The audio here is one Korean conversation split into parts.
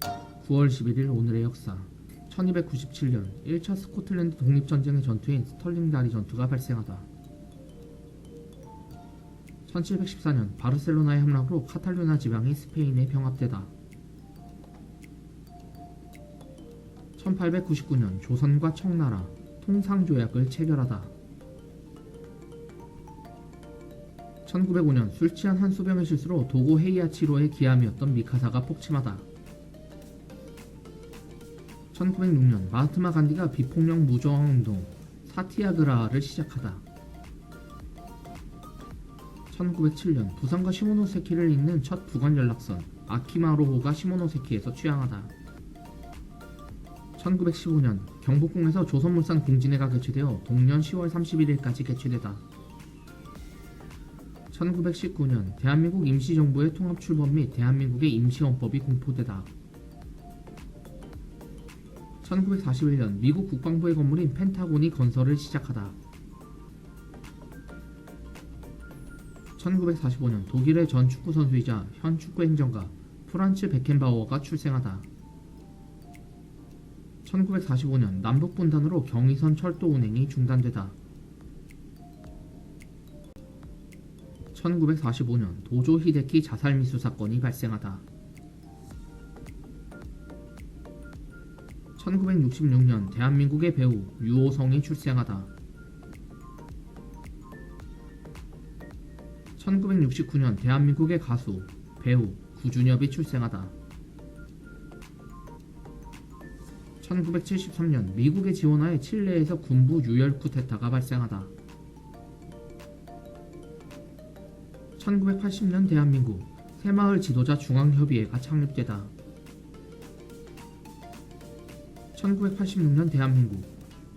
9월 11일 오늘의 역사 1297년 1차 스코틀랜드 독립전쟁의 전투인 스털링 다리 전투가 발생하다. 1714년 바르셀로나의 함락으로 카탈루나 지방이 스페인에 병합되다. 1899년 조선과 청나라 통상조약을 체결하다. 1905년 술 취한 한 수병의 실수로 도고 헤이아치로의 기함이었던 미카사가 폭침하다. 1906년 마하트마 간디가 비폭력 무저항 운동 사티아그라를 시작하다. 1907년 부산과 시모노세키를 잇는 첫 부관 연락선 아키마로호가 시모노세키에서 취항하다. 1915년 경복궁에서 조선물산 공진회가 개최되어 동년 10월 31일까지 개최되다. 1919년 대한민국 임시정부의 통합 출범 및 대한민국의 임시헌법이 공포되다. 1941년 미국 국방부의 건물인 펜타곤이 건설을 시작하다. 1945년 독일의 전 축구 선수이자 현 축구 행정가 프란츠 베켄바워가 출생하다. 1945년 남북 분단으로 경의선 철도 운행이 중단되다. 1945년 도조 히데키 자살 미수 사건이 발생하다. 1966년 대한민국의 배우 유호성이 출생하다. 1969년 대한민국의 가수, 배우 구준엽이 출생하다. 1973년 미국의 지원하에 칠레에서 군부 유혈 쿠데타가 발생하다. 1980년 대한민국 새마을 지도자 중앙협의회가 창립되다. 1986년 대한민국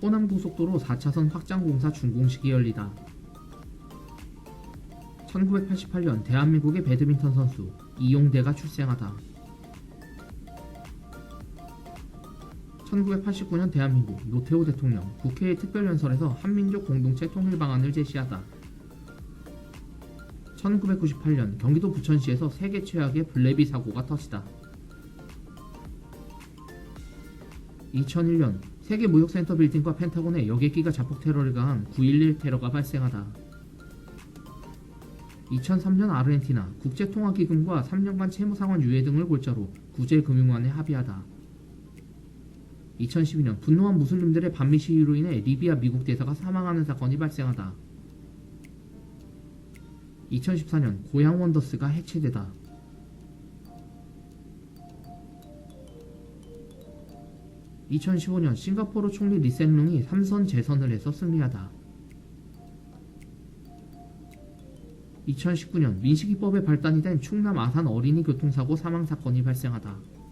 호남고속도로 4차선 확장공사 준공식이 열리다. 1988년 대한민국의 배드민턴 선수 이용대가 출생하다. 1989년 대한민국 노태우 대통령 국회의 특별연설에서 한민족 공동체 통일 방안을 제시하다. 1998년 경기도 부천시에서 세계 최악의 블레비 사고가 터지다. 2001년 세계 무역센터 빌딩과 펜타곤에 여객기가 자폭 테러를 가한 9.11 테러가 발생하다. 2003년 아르헨티나 국제통화기금과 3년간 채무상환 유예 등을 골자로 구제금융안에 합의하다. 2012년 분노한 무슬림들의 반미 시위로 인해 리비아 미국 대사가 사망하는 사건이 발생하다. 2014년 고양 원더스가 해체되다. 2015년 싱가포르 총리 리센룽이 삼선 재선을 해서 승리하다. 2019년 민식이법의 발단이 된 충남 아산 어린이 교통사고 사망 사건이 발생하다.